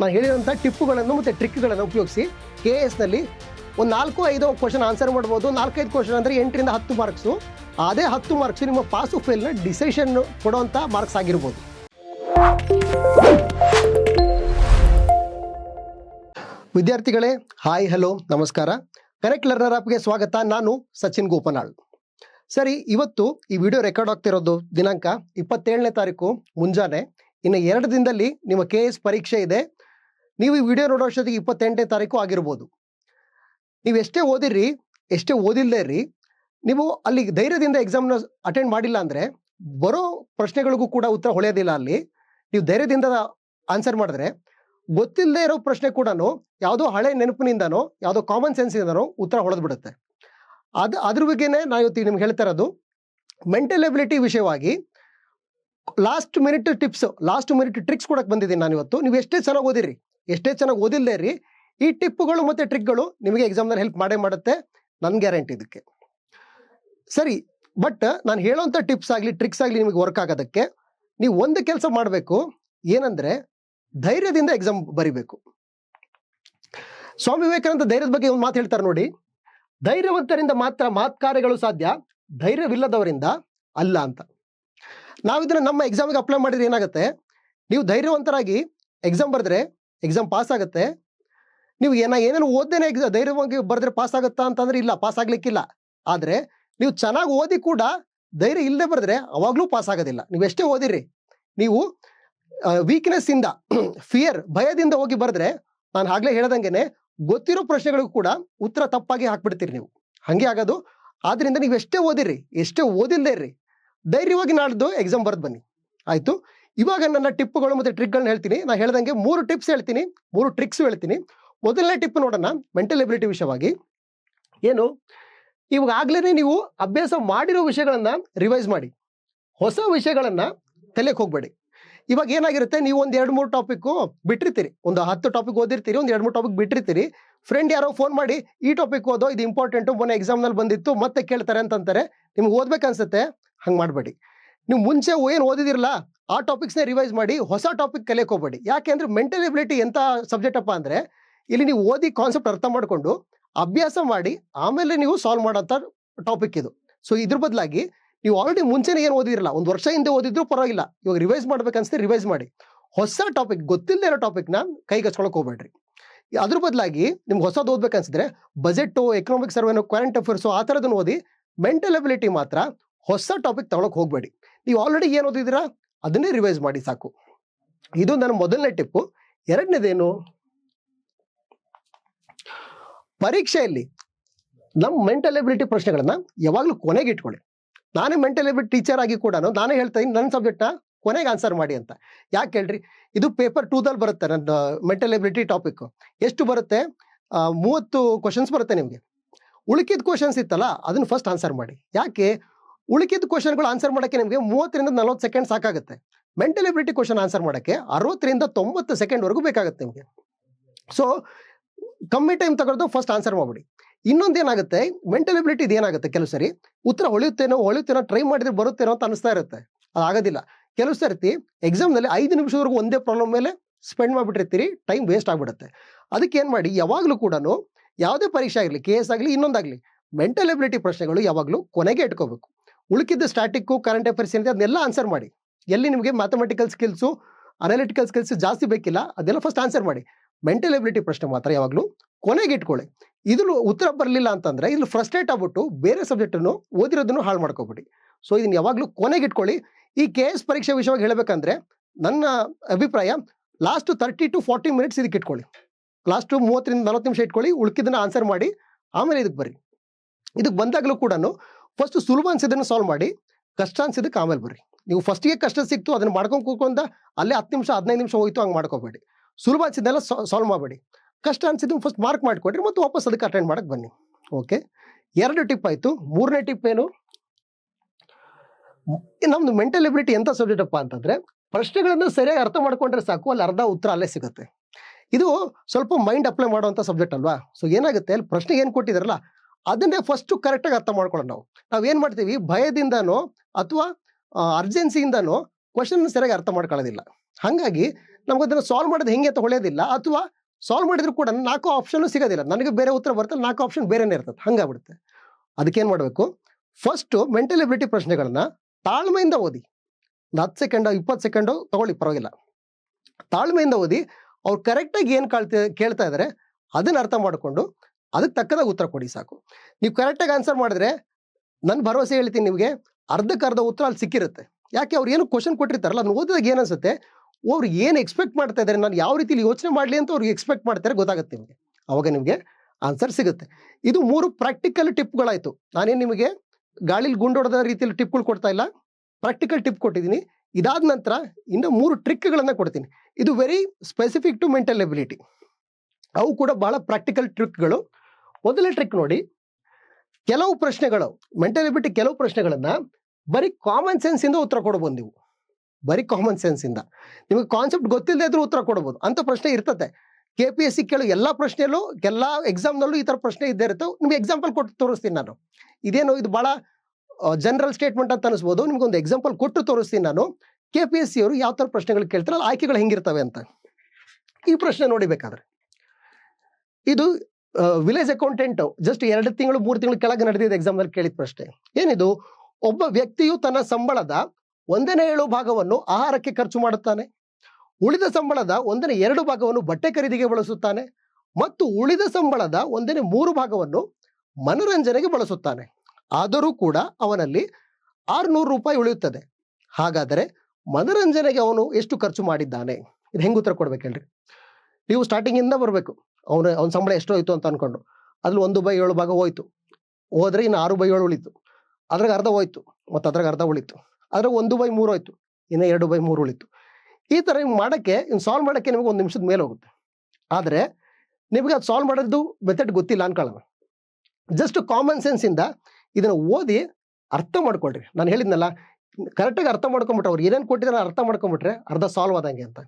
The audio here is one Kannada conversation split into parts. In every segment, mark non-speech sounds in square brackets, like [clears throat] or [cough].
ನಾನು ಹೇಳಿದಂಥ ಟಿಪ್ಪುಗಳನ್ನು ಮತ್ತು ಟ್ರಿಕ್ಗಳನ್ನು ಉಪಯೋಗಿಸಿ ಕೆ ಎಸ್ನಲ್ಲಿ ಒಂದು ನಾಲ್ಕು, ಐದು ಕ್ವಶನ್ ಆನ್ಸರ್ ಮಾಡ್ಬೋದು. ನಾಲ್ಕೈದು ಕ್ವಶನ್ ಅಂದರೆ ಎಂಟರಿಂದ ಹತ್ತು ಮಾರ್ಕ್ಸು ಅದೇ ಹತ್ತು ಮಾರ್ಕ್ಸ್ ನಿಮ್ಮ ಪಾಸು ಫೇಲ್ನ ಡಿಸಿಷನ್ ಕೊಡುವಂಥ ಮಾರ್ಕ್ಸ್ ಆಗಿರ್ಬೋದು. ವಿದ್ಯಾರ್ಥಿಗಳೇ ಹಾಯ್ ಹಲೋ ನಮಸ್ಕಾರ. ಕನೆಕ್ಟ್ ಲರ್ನರ್ ಆಪ್ಗೆ ಸ್ವಾಗತ. ನಾನು ಸಚಿನ್ ಗೋಪನಾಳ್. ಸರಿ, ಇವತ್ತು ಈ ವಿಡಿಯೋ ರೆಕಾರ್ಡ್ ಆಗ್ತಿರೋದು ದಿನಾಂಕ ಇಪ್ಪತ್ತೇಳನೇ ತಾರೀಕು ಮುಂಜಾನೆ. ಇನ್ನು ಎರಡು ದಿನದಲ್ಲಿ ನಿಮ್ಮ ಕೆ ಎಸ್ ಪರೀಕ್ಷೆ ಇದೆ. ನೀವು ಈ ವಿಡಿಯೋ ನೋಡೋ ಅಷ್ಟೊತ್ತಿಗೆ ಇಪ್ಪತ್ತೆಂಟನೇ ತಾರೀಕು ಆಗಿರ್ಬೋದು. ನೀವು ಎಷ್ಟೇ ಓದಿರಿ, ಎಷ್ಟೇ ಓದಿಲ್ಲದೆ ರೀ ನೀವು ಅಲ್ಲಿ ಧೈರ್ಯದಿಂದ ಎಕ್ಸಾಮ್ನ ಅಟೆಂಡ್ ಮಾಡಿಲ್ಲ ಅಂದರೆ ಬರೋ ಪ್ರಶ್ನೆಗಳಿಗೂ ಕೂಡ ಉತ್ತರ ಹೊಳೆಯೋದಿಲ್ಲ ಅಲ್ಲಿ. ನೀವು ಧೈರ್ಯದಿಂದ ಆನ್ಸರ್ ಮಾಡಿದ್ರೆ ಗೊತ್ತಿಲ್ಲದೆ ಇರೋ ಪ್ರಶ್ನೆ ಕೂಡ ಯಾವುದೋ ಹಳೆ ನೆನಪಿನಿಂದನೋ, ಯಾವುದೋ ಕಾಮನ್ ಸೆನ್ಸಿಂದನೋ ಉತ್ತರ ಹೊಳೆದ್ಬಿಡುತ್ತೆ ಅದು, ಅದ್ರ ಬಗ್ಗೆನೇ ನಾನು ಇವತ್ತು ನಿಮ್ಗೆ ಹೇಳ್ತಾ ಇರೋದು ಮೆಂಟಲ್ ಎಬಿಲಿಟಿ ವಿಷಯವಾಗಿ last minute tips last minute tricks ಕೊಡಕ್ಕೆ ಬಂದಿದ್ದೀನಿ ನಾನು ಇವತ್ತು. ನೀವು ಎಷ್ಟೇ ಚೆನ್ನಾಗಿ ಓದಿರಿ ಎಷ್ಟೇ ಚೆನ್ನಾಗಿ ಓದಿಲ್ಲದೆ ರೀ ಈ ಟಿಪ್ಪುಗಳು ಮತ್ತು ಟ್ರಿಕ್ಗಳು ನಿಮಗೆ ಎಕ್ಸಾಮ್ನಲ್ಲಿ ಹೆಲ್ಪ್ ಮಾಡೇ ಮಾಡುತ್ತೆ. ನನ್ನ ಗ್ಯಾರಂಟಿ ಇದಕ್ಕೆ. ಸರಿ ಬಟ್ ನಾನು ಹೇಳೋಂಥ ಟಿಪ್ಸ್ ಆಗಲಿ ಟ್ರಿಕ್ಸ್ ಆಗಲಿ ನಿಮಗೆ ವರ್ಕ್ ಆಗೋದಕ್ಕೆ ನೀವು ಒಂದು ಕೆಲಸ ಮಾಡಬೇಕು, ಏನಂದ್ರೆ ಧೈರ್ಯದಿಂದ ಎಕ್ಸಾಮ್ ಬರಿಬೇಕು. ಸ್ವಾಮಿ ವಿವೇಕಾನಂದ ಧೈರ್ಯದ ಬಗ್ಗೆ ಒಂದು ಮಾತು ಹೇಳ್ತಾರೆ ನೋಡಿ. ಧೈರ್ಯವಂತರಿಂದ ಮಾತ್ರ ಮಾತ್ ಕಾರ್ಯಗಳು ಸಾಧ್ಯ, ಧೈರ್ಯವಿಲ್ಲದವರಿಂದ ಅಲ್ಲ ಅಂತ. ನಾವು ಇದನ್ನ ನಮ್ಮ ಎಕ್ಸಾಮ್ಗೆ ಅಪ್ಲೈ ಮಾಡಿದ್ರೆ ಏನಾಗುತ್ತೆ? ನೀವು ಧೈರ್ಯವಂತರಾಗಿ ಎಕ್ಸಾಮ್ ಬರೆದ್ರೆ ಎಕ್ಸಾಮ್ ಪಾಸ್ ಆಗುತ್ತೆ. ನೀವು ಏನ, ಏನೇನು ಓದ್ದೇನೆ ಎಕ್ಸಾಮ್ ಧೈರ್ಯವಾಗಿ ಬರೆದ್ರೆ ಪಾಸ್ ಆಗುತ್ತಾ ಅಂತಂದ್ರೆ ಇಲ್ಲ ಪಾಸ್ ಆಗ್ಲಿಕ್ಕಿಲ್ಲ. ಆದ್ರೆ ನೀವು ಚೆನ್ನಾಗಿ ಓದಿ ಕೂಡ ಧೈರ್ಯ ಇಲ್ಲದೆ ಬರೆದ್ರೆ ಅವಾಗ್ಲೂ ಪಾಸ್ ಆಗೋದಿಲ್ಲ. ನೀವು ಎಷ್ಟೇ ಓದಿರಿ, ನೀವು ವೀಕ್ನೆಸ್ ಇಂದ [clears throat] ಫಿಯರ್ ಭಯದಿಂದ ಹೋಗಿ ಬರೆದ್ರೆ ನಾನು ಆಗ್ಲೇ ಹೇಳ್ದಂಗೆನೆ ಗೊತ್ತಿರೋ ಪ್ರಶ್ನೆಗಳಿಗೂ ಕೂಡ ಉತ್ತರ ತಪ್ಪಾಗಿ ಹಾಕ್ಬಿಡ್ತೀರಿ ನೀವು. ಹಂಗೆ ಆಗೋದು. ಆದ್ರಿಂದ ನೀವು ಎಷ್ಟೇ ಓದಿರಿ, ಎಷ್ಟೇ ಓದಿಲ್ಲದೆ ಇರ್ರಿ, ಧೈರ್ಯವಾಗಿ ನಾಡ್ದು ಎಕ್ಸಾಮ್ ಬರೆದು ಬನ್ನಿ. ಆಯ್ತು? ಇವಾಗ ನನ್ನ ಟಿಪ್ಗಳು ಮತ್ತು ಟ್ರಿಕ್ಗಳನ್ನ ಹೇಳ್ತೀನಿ. ನಾನು ಹೇಳ್ದಂಗೆ ಮೂರು ಟಿಪ್ಸ್ ಹೇಳ್ತೀನಿ, ಮೂರು ಟ್ರಿಕ್ಸ್ ಹೇಳ್ತೀನಿ. ಮೊದಲನೇ ಟಿಪ್ ನೋಡೋಣ, ಮೆಂಟಲ್ ಎಬಿಲಿಟಿ ವಿಷಯವಾಗಿ. ಏನು? ಇವಾಗಲೇ ನೀವು ಅಭ್ಯಾಸ ಮಾಡಿರೋ ವಿಷಯಗಳನ್ನು ರಿವೈಸ್ ಮಾಡಿ. ಹೊಸ ವಿಷಯಗಳನ್ನು ತಲೆಗೆ ಹೋಗ್ಬೇಡಿ. ಇವಾಗ ಏನಾಗಿರುತ್ತೆ? ನೀವು ಒಂದು ಎರಡು ಮೂರು ಟಾಪಿಕ್ಕು ಬಿಟ್ಟಿರ್ತೀರಿ. ಒಂದು ಹತ್ತು ಟಾಪಿಕ್ ಓದಿರ್ತೀರಿ, ಒಂದು ಎರಡು ಮೂರು ಟಾಪಿಕ್ ಬಿಟ್ಟಿರ್ತೀರಿ. ಫ್ರೆಂಡ್ ಯಾರೋ ಫೋನ್ ಮಾಡಿ, ಈ ಟಾಪಿಕ್ ಓದೋ, ಇದು ಇಂಪಾರ್ಟೆಂಟು, ಮೊನ್ನೆ ಎಕ್ಸಾಮ್ನಲ್ಲಿ ಬಂದಿತ್ತು, ಮತ್ತೆ ಕೇಳ್ತಾರೆ ಅಂತಂತಾರೆ. ನಿಮ್ಗೆ ಓದ್ಬೇಕು ಅನ್ಸುತ್ತೆ ಹಂಗೆ ಮಾಡಬೇಡಿ. ನೀವು ಮುಂಚೆ ಏನು ಓದಿದಿರಲ್ಲ, ಆ ಟಾಪಿಕ್ಸ್ನೇ ರಿವೈಸ್ ಮಾಡಿ ಹೊಸ ಟಾಪಿಕ್ ಕಲಿಯಕ್ಕೆ ಹೋಗ್ಬೇಡಿ. ಯಾಕೆ ಅಂದರೆ ಮೆಂಟಲ್ ಎಬಿಲಿಟಿ ಎಂಥ ಸಬ್ಜೆಕ್ಟ್ ಅಪ್ಪ ಅಂದ್ರೆ, ಇಲ್ಲಿ ನೀವು ಓದಿ ಕಾನ್ಸೆಪ್ಟ್ ಅರ್ಥ ಮಾಡ್ಕೊಂಡು ಅಭ್ಯಾಸ ಮಾಡಿ ಆಮೇಲೆ ನೀವು ಸಾಲ್ವ್ ಮಾಡೋಂಥ ಟಾಪಿಕ್ ಇದು. ಸೊ ಇದ್ರ ಬದಲಾಗಿ ನೀವು ಆಲ್ರೆಡಿ ಮುಂಚೆನೇ ಏನು ಓದಿರಲ್ಲ ಒಂದು ವರ್ಷ ಹಿಂದೆ ಓದಿದ್ರು ಪರವಾಗಿಲ್ಲ, ಇವಾಗ ರಿವೈಸ್ ಮಾಡ್ಬೇಕನ್ಸುತ್ತೆ ರಿವೈಸ್ ಮಾಡಿ. ಹೊಸ ಟಾಪಿಕ್ ಗೊತ್ತಿಲ್ಲದೆ ಇರೋ ಟಾಪಿಕ್ನ ಕೈಗೆ ಹಚ್ಕೊಳಕ್ ಹೋಗ್ಬೇಡ್ರಿ. ಅದ್ರ ಬದಲಾಗಿ ನಿಮ್ಗೆ ಹೊಸದು ಓದ್ಬೇಕನ್ಸಿದ್ರೆ ಬಜೆಟು ಎಕನಾಮಿಕ್ ಸರ್ವೆನು ಕರೆಂಟ್ ಅಫೇರ್ಸು ಆ ಥರದನ್ನು ಓದಿ ಮೆಂಟಲ್ ಎಬಿಲಿಟಿ ಮಾತ್ರ ಹೊಸ ಟಾಪಿಕ್ ತಗೊಳಕ್ ಹೋಗ್ಬೇಡಿ. ನೀವು ಆಲ್ರೆಡಿ ಏನು ಓದಿದ್ದೀರಾ? ಅದನ್ನೇ ರಿವೈಸ್ ಮಾಡಿ ಸಾಕು. ಇದು ನನ್ನ ಮೊದಲನೇ ಟಿಪ್ಪು ಎರಡನೇದೇನು? ಪರೀಕ್ಷೆಯಲ್ಲಿ ನಮ್ಮ ಮೆಂಟಲ್ ಎಬಿಲಿಟಿ ಪ್ರಶ್ನೆಗಳನ್ನ ಯಾವಾಗಲೂ ಕೊನೆಗೆ ಇಟ್ಕೊಳ್ಳಿ. ನಾನೇ ಮೆಂಟಲ್ ಎಬಿಲಿಟಿ ಟೀಚರ್ ಆಗಿ ಕೂಡ ನಾನೇ ಹೇಳ್ತಾ ಇದ್ದೀನಿ, ನನ್ನ ಸಬ್ಜೆಕ್ಟ್ನ ಕೊನೆಗೆ ಆನ್ಸರ್ ಮಾಡಿ ಅಂತ. ಯಾಕೆ ಹೇಳ್ರಿ? ಇದು ಪೇಪರ್ ಟೂದಲ್ಲಿ ಬರುತ್ತೆ ನನ್ನ ಮೆಂಟಲ್ ಎಬಿಲಿಟಿ ಟಾಪಿಕ್ ಎಷ್ಟು ಬರುತ್ತೆ? ಮೂವತ್ತು ಕ್ವಶನ್ಸ್ ಬರುತ್ತೆ ನಿಮಗೆ. ಉಳಿಕಿದ ಕ್ವಶನ್ಸ್ ಇತ್ತಲ್ಲ, ಅದನ್ನ ಫಸ್ಟ್ ಆನ್ಸರ್ ಮಾಡಿ. ಯಾಕೆ? ಉಳಿಕಿದ ಕ್ವಶನ್ಗಳು ಆನ್ಸರ್ ಮಾಡೋಕ್ಕೆ ನಿಮಗೆ ಮೂವತ್ತರಿಂದ ನಲವತ್ತು ಸೆಕೆಂಡ್ ಸಾಕಾಗುತ್ತೆ. ಮೆಂಟಲ್ ಎಬಿಲಿಟಿ ಕ್ವಶನ್ ಆನ್ಸರ್ ಮಾಡೋಕ್ಕೆ ಅರವತ್ತರಿಂದ ತೊಂಬತ್ತು ಸೆಕೆಂಡ್ವರೆಗೂ ಬೇಕಾಗುತ್ತೆ ನಿಮಗೆ. ಸೊ ಕಮ್ಮಿ ಟೈಮ್ ತಗೊಳ್ದು ಫಸ್ಟ್ ಆನ್ಸರ್ ಮಾಡ್ಬಿಡಿ. ಇನ್ನೊಂದು ಏನಾಗುತ್ತೆ ಮೆಂಟಲ್ ಎಬಿಲಿಟಿ ಏನಾಗುತ್ತೆ ಕೆಲವು ಸರಿ, ಉತ್ತರ ಹೊಳೆಯುತ್ತೇನೋ ಹೊಳೆಯುತ್ತೇನೋ ಟ್ರೈ ಮಾಡಿದ್ರೆ ಬರುತ್ತೇನೋ ಅಂತ ಅನಿಸ್ತಾ ಇರುತ್ತೆ. ಅದಾಗೋದಿಲ್ಲ ಕೆಲವು ಸರ್ತಿ ಎಕ್ಸಾಮ್ನಲ್ಲಿ ಐದು ನಿಮಿಷದವರೆಗೂ ಒಂದೇ ಪ್ರಾಬ್ಲಮ್ ಮೇಲೆ ಸ್ಪೆಂಡ್ ಮಾಡಿಬಿಟ್ಟಿರ್ತೀರಿ ಟೈಮ್ ವೇಸ್ಟ್ ಆಗಿಬಿಡುತ್ತೆ. ಅದಕ್ಕೆ ಏನು ಮಾಡಿ, ಯಾವಾಗಲೂ ಕೂಡ ಯಾವುದೇ ಪರೀಕ್ಷೆ ಆಗಲಿ ಕೆ ಎಸ್ ಆಗಲಿ ಇನ್ನೊಂದಾಗಲಿ ಮೆಂಟಲ್ ಎಬಿಲಿಟಿ ಪ್ರಶ್ನೆಗಳು ಯಾವಾಗಲೂ ಕೊನೆಗೆ ಇಟ್ಕೋಬೇಕು. ಉಳುಕಿದ್ದ ಸ್ಟ್ಯಾಟಿಕ್ಕು ಕರೆಂಟ್ ಅಫೇರ್ಸ್ ಏನಿದೆ ಅದನ್ನೆಲ್ಲ ಆನ್ಸರ್ ಮಾಡಿ. ಎಲ್ಲಿ ನಿಮಗೆ ಮ್ಯಾಥಮೆಟಿಕಲ್ ಸ್ಕಿಲ್ಸು ಅನಾಲಿಟಿಕಲ್ ಸ್ಕಿಲ್ಸ್ ಜಾಸ್ತಿ ಬೇಕಿಲ್ಲ, ಅದೆಲ್ಲ ಫಸ್ಟ್ ಆನ್ಸರ್ ಮಾಡಿ. ಮೆಂಟಲ್ ಎಬಿಲಿಟಿ ಪ್ರಶ್ನೆ ಮಾತ್ರ ಯಾವಾಗಲೂ ಕೊನೆಗೆ ಇಟ್ಕೊಳ್ಳಿ. ಇದನ್ನು ಉತ್ತರ ಬರಲಿಲ್ಲ ಅಂತಂದ್ರೆ ಇಲ್ಲಿ ಫ್ರಸ್ಟ್ರೇಟ್ ಆಗ್ಬಿಟ್ಟು ಬೇರೆ ಸಬ್ಜೆಕ್ಟನ್ನು ಓದಿರೋದನ್ನು ಹಾಳು ಮಾಡ್ಕೋಬಿಡಿ. ಸೊ ಇದನ್ನು ಯಾವಾಗಲೂ ಕೊನೆಗೆ ಇಟ್ಕೊಳ್ಳಿ. ಈ ಕೆ ಎಸ್ ಪರೀಕ್ಷೆ ವಿಷಯವಾಗಿ ಹೇಳಬೇಕಂದ್ರೆ ನನ್ನ ಅಭಿಪ್ರಾಯ last thirty to forty minutes ಇದಕ್ಕೆ ಇಟ್ಕೊಳ್ಳಿ. ಲಾಸ್ಟು ಮೂವತ್ತರಿಂದ ನಲವತ್ತು ನಿಮಿಷ ಇಟ್ಕೊಳ್ಳಿ ಉಳ್ಕಿದನ್ನ ಆನ್ಸರ್ ಮಾಡಿ, ಆಮೇಲೆ ಇದಕ್ಕೆ ಬರ್ರಿ. ಇದಕ್ಕೆ ಬಂದಾಗಲೂ ಕೂಡ ಫಸ್ಟ್ ಸುಲಭ ಅನ್ಸಿದ್ದನ್ನು ಸಾಲ್ವ್ ಮಾಡಿ, ಕಷ್ಟ ಅನ್ಸಿದ್ದಕ್ಕೆ ಆಮೇಲೆ ಬರ್ರಿ. ನೀವು ಫಸ್ಟಿಗೆ ಕಷ್ಟ ಸಿಕ್ತು, ಅದನ್ನು ಮಾಡ್ಕೊಂಡು ಕೂತ್ಕೊಂಡ ಅಲ್ಲೇ ಹತ್ತು ನಿಮಿಷ, ಹದಿನೈದು ನಿಮಿಷ ಹೋಯ್ತು, ಹಂಗೆ ಮಾಡ್ಕೋಬೇಡಿ. ಸುಲಭ ಅನ್ಸಿದ್ದೆಲ್ಲ ಸಾಲ್ವ್ ಮಾಡಬೇಡಿ. ಕಷ್ಟ ಅನ್ಸಿದ್ದು ಫಸ್ಟ್ ಮಾರ್ಕ್ ಮಾಡಿಕೊಡ್ರಿ ಮತ್ತು ವಾಪಸ್ ಅದಕ್ಕೆ ಅಟೆಂಡ್ ಮಾಡಕ್ಕೆ ಬನ್ನಿ. ಓಕೆ ಎರಡು ಟಿಪ್ ಆಯಿತು. ಮೂರನೇ ಟಿಪ್ ಏನು? ನಮ್ದು ಮೆಂಟಲ್ ಎಬಿಲಿಟಿ ಎಂಥ ಸಬ್ಜೆಕ್ಟ್ ಅಪ್ಪ ಅಂತಂದ್ರೆ, ಪ್ರಶ್ನೆಗಳನ್ನು ಸರಿಯಾಗಿ ಅರ್ಥ ಮಾಡ್ಕೊಂಡ್ರೆ ಸಾಕು, ಅಲ್ಲಿ ಅರ್ಧ ಉತ್ತರ ಅಲ್ಲೇ ಸಿಗುತ್ತೆ. ಇದು ಸ್ವಲ್ಪ ಮೈಂಡ್ ಅಪ್ಲೈ ಮಾಡುವಂಥ ಸಬ್ಜೆಕ್ಟ್ ಅಲ್ವಾ? ಸೊ ಏನಾಗುತ್ತೆ? ಅಲ್ಲಿ ಪ್ರಶ್ನೆ ಏನು ಕೊಟ್ಟಿದಾರಲ್ಲ ಅದನ್ನೇ ಫಸ್ಟ್ ಕರೆಕ್ಟಾಗಿ ಅರ್ಥ ಮಾಡ್ಕೊಳ್ಳೋಣ ನಾವು. ನಾವು ಏನು ಮಾಡ್ತೀವಿ? ಭಯದಿಂದನೋ ಅಥವಾ ಅರ್ಜೆನ್ಸಿಯಿಂದನೋ ಕ್ವಶನ್ ಸರಿಯಾಗಿ ಅರ್ಥ ಮಾಡ್ಕೊಳ್ಳೋದಿಲ್ಲ. ಹಾಗಾಗಿ ನಮ್ಗೆ ಅದನ್ನ ಸಾಲ್ವ್ ಮಾಡೋದು ಹೆಂಗೆ ಅಂತ ಹೊಳೆಯೋದಿಲ್ಲ ಅಥವಾ ಸಾಲ್ವ್ ಮಾಡಿದ್ರು ಕೂಡ ನಾಲ್ಕು ಆಪ್ಷನ್ ಸಿಗೋದಿಲ್ಲ. ನನಗೆ ಬೇರೆ ಉತ್ತರ ಬರ್ತದೆ ನಾಲ್ಕು ಆಪ್ಷನ್ ಬೇರೆನೇ ಇರ್ತದೆ. ಹಂಗಾಗ್ಬಿಡುತ್ತೆ. ಅದಕ್ಕೇನು ಮಾಡಬೇಕು? ಫಸ್ಟು ಮೆಂಟಲ್ ಎಬಿಲಿಟಿ ಪ್ರಶ್ನೆಗಳನ್ನ ತಾಳ್ಮೆಯಿಂದ ಓದಿ. ಒಂದು ಹತ್ತು ಸೆಕೆಂಡು ಇಪ್ಪತ್ತು ಸೆಕೆಂಡು ತಗೊಳ್ಳಿ, ಪರವಾಗಿಲ್ಲ. ತಾಳ್ಮೆಯಿಂದ ಓದಿ, ಅವ್ರು ಕರೆಕ್ಟಾಗಿ ಏನು ಕಾಳ್ತಾ, ಕೇಳ್ತಾ ಇದ್ದಾರೆ ಅದನ್ನ ಅರ್ಥ ಮಾಡಿಕೊಂಡು ಅದಕ್ಕೆ ತಕ್ಕದಾಗ ಉತ್ತರ ಕೊಡಿ ಸಾಕು. ನೀವು ಕರೆಕ್ಟಾಗಿ ಆನ್ಸರ್ ಮಾಡಿದ್ರೆ ನನ್ನ ಭರವಸೆ ಹೇಳ್ತೀನಿ ನಿಮಗೆ, ಅರ್ಧಕ್ಕೆ ಅರ್ಧ ಉತ್ತರ ಅಲ್ಲಿ ಸಿಕ್ಕಿರುತ್ತೆ. ಯಾಕೆ ಅವ್ರು ಏನು ಕ್ವಶನ್ ಕೊಟ್ಟಿರ್ತಾರಲ್ಲ, ಅದನ್ನ ಓದಿದಾಗ ಏನು ಅನ್ಸುತ್ತೆ ಅವ್ರು ಏನು ಎಕ್ಸ್ಪೆಕ್ಟ್ ಮಾಡ್ತಾ ಇದ್ದಾರೆ ನಾನು ಯಾವ ರೀತಿಲಿ ಯೋಚನೆ ಮಾಡಲಿ ಅಂತ ಅವ್ರಿಗೆ ಎಕ್ಸ್ಪೆಕ್ಟ್ ಮಾಡ್ತಾರೆ ಗೊತ್ತಾಗುತ್ತೆ ನಿಮಗೆ. ಅವಾಗ ನಿಮಗೆ ಆನ್ಸರ್ ಸಿಗುತ್ತೆ. ಇದು ಮೂರು ಪ್ರಾಕ್ಟಿಕಲ್ ಟಿಪ್ಗಳಾಯಿತು ನಾನೇನು ನಿಮಗೆ ಗಾಳಿಲಿ ಗುಂಡೊಡೆದ ರೀತಿಯಲ್ಲಿ ಟಿಪ್ಗಳು ಕೊಡ್ತಾ ಇಲ್ಲ ಪ್ರಾಕ್ಟಿಕಲ್ ಟಿಪ್ ಕೊಟ್ಟಿದ್ದೀನಿ. ಇದಾದ ನಂತರ ಇನ್ನು ಮೂರು ಟ್ರಿಕ್ಗಳನ್ನು ಕೊಡ್ತೀನಿ. ಇದು very specific to mental ability ಅವು ಕೂಡ ಬಹಳ ಪ್ರಾಕ್ಟಿಕಲ್ ಟ್ರಿಕ್ಗಳು ಮೊದಲನೇ ಟ್ರಿಕ್ ನೋಡಿ. ಕೆಲವು ಪ್ರಶ್ನೆಗಳು ಮೆಂಟಲ್ ಎಬಿಲಿಟಿ ಕೆಲವು ಪ್ರಶ್ನೆಗಳನ್ನ ಬರೀ ಕಾಮನ್ ಸೆನ್ಸ್ ಇಂದ ಉತ್ತರ ಕೊಡ್ಬೋದು ನೀವು. ಬರೀ ಕಾಮನ್ ಸೆನ್ಸ್ ಇಂದ. ನಿಮಗೆ ಕಾನ್ಸೆಪ್ಟ್ ಗೊತ್ತಿಲ್ಲದೆ ಇದ್ರೂ ಉತ್ತರ ಕೊಡ್ಬೋದು. ಅಂತ ಪ್ರಶ್ನೆ ಇರ್ತದೆ. ಕೆ ಪಿ ಎಸ್ ಸಿ ಕೇಳೋ ಎಲ್ಲ ಪ್ರಶ್ನೆಯಲ್ಲೂ, ಎಲ್ಲ ಎಕ್ಸಾಮ್ನಲ್ಲೂ ಈ ಥರ ಪ್ರಶ್ನೆ ಇದ್ದೇ ಇರುತ್ತೆ. ನಿಮ್ಗೆ ಎಕ್ಸಾಂಪಲ್ ಕೊಟ್ಟು ತೋರಿಸ್ತೀನಿ ನಾನು. ಇದೇನು ಇದು ಭಾಳ ಜನರಲ್ ಸ್ಟೇಟ್ಮೆಂಟ್ ಅಂತ ಅನಿಸ್ಬೋದು. ನಿಮ್ಗೆ ಒಂದು ಎಕ್ಸಾಂಪಲ್ ಕೊಟ್ಟು ತೋರಿಸ್ತೀನಿ ನಾನು. ಕೆ ಪಿ ಎಸ್ ಸಿ ಅವರು ಯಾವ ಥರ ಪ್ರಶ್ನೆಗಳು ಕೇಳ್ತಾರೆ ಆಯ್ಕೆಗಳು ಹೆಂಗಿರ್ತವೆ ಅಂತ. ಈ ಪ್ರಶ್ನೆ ನೋಡಿಬೇಕಾದ್ರೆ ಇದು ವಿಲೇಜ್ ಅಕೌಂಟೆಂಟ್ ಜಸ್ಟ್ ಎರಡು ತಿಂಗಳು, ಮೂರು ತಿಂಗಳು ಕೆಳಗೆ ನಡೆದಿದ್ದ ಎಕ್ಸಾಮ್ನಲ್ಲಿ ಕೇಳಿದ ಪ್ರಶ್ನೆ ಏನಿದು? ಒಬ್ಬ ವ್ಯಕ್ತಿಯು ತನ್ನ ಸಂಬಳದ ಒಂದನೇ ಏಳು ಭಾಗವನ್ನು ಆಹಾರಕ್ಕೆ ಖರ್ಚು ಮಾಡುತ್ತಾನೆ. ಉಳಿದ ಸಂಬಳದ ಒಂದನೇ ಎರಡು ಭಾಗವನ್ನು ಬಟ್ಟೆ ಖರೀದಿಗೆ ಬಳಸುತ್ತಾನೆ ಮತ್ತು ಉಳಿದ ಸಂಬಳದ ಒಂದನೇ ಮೂರು ಭಾಗವನ್ನು ಮನೋರಂಜನೆಗೆ ಬಳಸುತ್ತಾನೆ. ಆದರೂ ಕೂಡ ಅವನಲ್ಲಿ ಆರುನೂರು ರೂಪಾಯಿ ಉಳಿಯುತ್ತದೆ. ಹಾಗಾದರೆ ಮನೋರಂಜನೆಗೆ ಅವನು ಎಷ್ಟು ಖರ್ಚು ಮಾಡಿದ್ದಾನೆ? ಇದು ಹೆಂಗೆ ಉತ್ತರ ಕೊಡ್ಬೇಕು ಹೇಳ್ರಿ ನೀವು ಸ್ಟಾರ್ಟಿಂಗ್ ಇಂದ ಬರಬೇಕು. ಅವನ, ಅವ್ನ ಸಂಬಳ ಎಷ್ಟು ಹೋಯ್ತು ಅಂತ ಅನ್ಕೊಂಡು ಅದ್ರಲ್ಲಿ ಒಂದು ಬೈ ಏಳು ಭಾಗ ಹೋಯ್ತು. ಹೋದ್ರೆ ಇನ್ನು ಆರು ಬೈ ಏಳು ಉಳಿತು. ಅದ್ರಾಗ ಅರ್ಧ ಹೋಯ್ತು, ಮತ್ತು ಅದ್ರಾಗ ಅರ್ಧ ಉಳಿತು. ಅದ್ರಾಗ ಒಂದು ಬೈ ಮೂರು ಹೋಯ್ತು, ಇನ್ನು ಎರಡು ಬೈ ಮೂರು ಉಳಿತು. ಈ ಥರ ಹಿಂಗೆ ಮಾಡೋಕ್ಕೆ, ಇನ್ನು ಸಾಲ್ವ್ ಮಾಡೋಕ್ಕೆ ನಿಮಗೆ ಒಂದು ನಿಮಿಷದ ಮೇಲೆ ಹೋಗುತ್ತೆ. ಆದರೆ, ನಿಮಗೆ ಅದು ಸಾಲ್ವ್ ಮಾಡೋದು ಮೆಥಡ್ ಗೊತ್ತಿಲ್ಲ ಅನ್ಕೊಳ್ಳೋಣ. ಜಸ್ಟ್ ಕಾಮನ್ ಸೆನ್ಸಿಂದ ಇದನ್ನು ಓದಿ ಅರ್ಥ ಮಾಡ್ಕೊಳ್ರಿ. ನಾನು ಹೇಳಿದ್ನಲ್ಲ ಕರೆಕ್ಟಾಗಿ ಅರ್ಥ ಮಾಡ್ಕೊಂಬಿಟ್ರೆ ಅವ್ರು ಏನೇನು ಕೊಟ್ಟಿದ್ದಾರೆ ಅರ್ಥ ಮಾಡ್ಕೊಂಬಿಟ್ರೆ ಅರ್ಧ ಸಾಲ್ವ್ ಆದಂಗೆ ಅಂತ.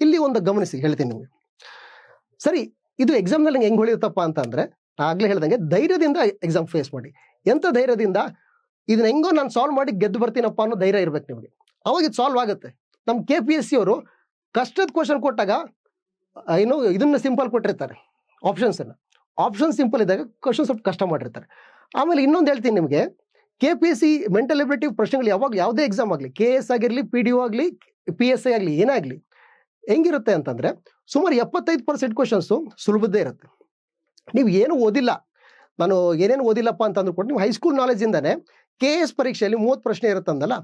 ಇಲ್ಲಿ ಒಂದು ಗಮನಿಸಿ, ಹೇಳ್ತೀನಿ ನಿಮಗೆ. ಸರಿ ಇದು ಎಕ್ಸಾಮ್ನಲ್ಲಿ ಹೆಂಗೆ ಹೊಳಿಯುತ್ತಪ್ಪ ಅಂತ ಅಂದರೆ ಆಗಲೇ ಹೇಳ್ದಂಗೆ ಧೈರ್ಯದಿಂದ ಎಕ್ಸಾಮ್ ಫೇಸ್ ಮಾಡಿ. ಎಂಥ ಧೈರ್ಯದಿಂದ? ಇದನ್ನ ಹೆಂಗೋ ನಾನು ಸಾಲ್ವ್ ಮಾಡಿ ಗೆದ್ದು ಬರ್ತೀನಪ್ಪ ಅನ್ನೋ ಧೈರ್ಯ ಇರ್ಬೇಕು ನಿಮಗೆ. ಅವಾಗ ಇದು ಸಾಲ್ವ್ ಆಗುತ್ತೆ. ನಮ್ಮ ಕೆ ಪಿ ಎಸ್ ಸಿ ಅವರು ಕಷ್ಟದ ಕ್ವಶನ್ ಕೊಟ್ಟಾಗ ಏನು ಇದನ್ನ ಸಿಂಪಲ್ ಕೊಟ್ಟಿರ್ತಾರೆ ಆಪ್ಷನ್ಸನ್ನು ಆಪ್ಷನ್ ಸಿಂಪಲ್ ಇದ್ದಾಗ ಕ್ವಶನ್ ಸ್ವಲ್ಪ ಕಷ್ಟ ಮಾಡಿರ್ತಾರೆ. ಆಮೇಲೆ ಇನ್ನೊಂದು ಹೇಳ್ತೀನಿ ನಿಮಗೆ K P S C mental ability ಪ್ರಶ್ನೆಗಳು ಯಾವಾಗ ಯಾವುದೇ ಎಕ್ಸಾಮ್ ಆಗಲಿ ಕೆ ಎಸ್ ಆಗಿರಲಿ ಪಿ ಡಿ ಒ ಆಗಲಿ ಪಿ ಎಸ್ ಐ ಆಗಲಿ, ಏನೇ ಆಗಲಿ ಹೆಂಗಿರುತ್ತೆ ಅಂತಂದರೆ ಸುಮಾರು ಎಪ್ಪತ್ತೈದು ಪರ್ಸೆಂಟ್ ಕ್ವಶನ್ಸು ಸುಲಭದ್ದೇ ಇರುತ್ತೆ. ನೀವು ಏನು ಓದಿಲ್ಲ, ನಾನು ಏನೇನು ಓದಿಲ್ಲಪ್ಪ ಅಂತಂದ್ರು ಕೂಡ ನೀವು ಹೈಸ್ಕೂಲ್ ನಾಲೆಜಿಂದನೇ ಕೆ ಎಸ್ ಪರೀಕ್ಷೆಯಲ್ಲಿ ಮೂವತ್ತು ಪ್ರಶ್ನೆ ಇರುತ್ತಂದಲ್ಲ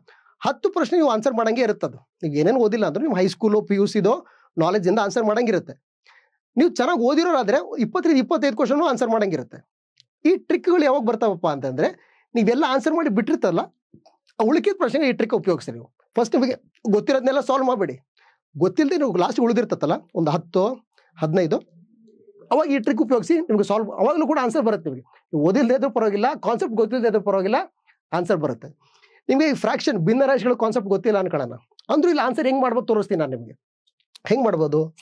ಹತ್ತು ಪ್ರಶ್ನೆ ನೀವು ಆನ್ಸರ್ ಮಾಡಂಗೆ ಇರುತ್ತದು. ನೀವು ಏನೇನು ಓದಿಲ್ಲ ಅಂದ್ರೆ ನೀವು ಹೈಸ್ಕೂಲು ಪಿ ಯು ಸಿದೋ ನಾಲೆಜಿಂದ ಆನ್ಸರ್ ಮಾಡಂಗಿರುತ್ತೆ. ನೀವು ಚೆನ್ನಾಗಿ ಓದಿರೋರಾದ್ರೆ ಇಪ್ಪತ್ತೈದು ಇಪ್ಪತ್ತೈದು ಕ್ವಶನು ಆನ್ಸರ್ ಮಾಡಂಗಿರುತ್ತೆ. ಈ ಟ್ರಿಕ್ಗಳು ಯಾವಾಗ ಬರ್ತಾವಪ್ಪ ಅಂತಂದ್ರೆ ನೀವೆಲ್ಲ ಆನ್ಸರ್ ಮಾಡಿ ಬಿಟ್ಟಿರ್ತಲ್ಲ ಉಳಿಕಿದ ಪ್ರಶ್ನೆಗೆ ಈ ಟ್ರಿಕ್ ಉಪಯೋಗಿಸಿ ನೀವು. ಫಸ್ಟ್ ನಿಮಗೆ ಗೊತ್ತಿರೋದನ್ನೆಲ್ಲ ಸಾಲ್ವ್ ಮಾಡಬೇಡಿ. ಗೊತ್ತಿಲ್ಲದೆ ನೀವು ಲಾಸ್ಟ್ ಉಳಿದಿರ್ತತ್ತಲ್ಲ? ಒಂದು ಹತ್ತು, ಹದಿನೈದು? ಅವಾಗ ಈ ಟ್ರಿಕ್ ಉಪಯೋಗಿಸಿ ನಿಮಗೆ ಸಾಲ್ವ್ ಅವಾಗಲೂ ಕೂಡ ಆನ್ಸರ್ ಬರುತ್ತೆ ನಿಮಗೆ. ಓದಿಲ್ಲದೆ ಇದ್ರೂ ಪರವಾಗಿಲ್ಲ ಕಾನ್ಸೆಪ್ಟ್ ಗೊತ್ತಿಲ್ಲದೆ ಇದ್ರೂ ಪರವಾಗಿಲ್ಲ ಆನ್ಸರ್ ಬರುತ್ತೆ. ನಿಮಗೆ ಈ ಫ್ರಾಕ್ಷನ್ ಭಿನ್ನರಾಶಿಗಳ ಕಾನ್ಸೆಪ್ಟ್ ಗೊತ್ತಿಲ್ಲ ಅನ್ಕೊಳ್ಳೋಣ. ಅಂದ್ರೂ ಇಲ್ಲಿ ಆನ್ಸರ್ ಹೆಂಗೆ ಮಾಡ್ಬೋದು ತೋರಿಸ್ತೀನಿ ನಾನು ನಿಮಗೆ. ಹೆಂಗೆ ಮಾಡ್ಬೋದು?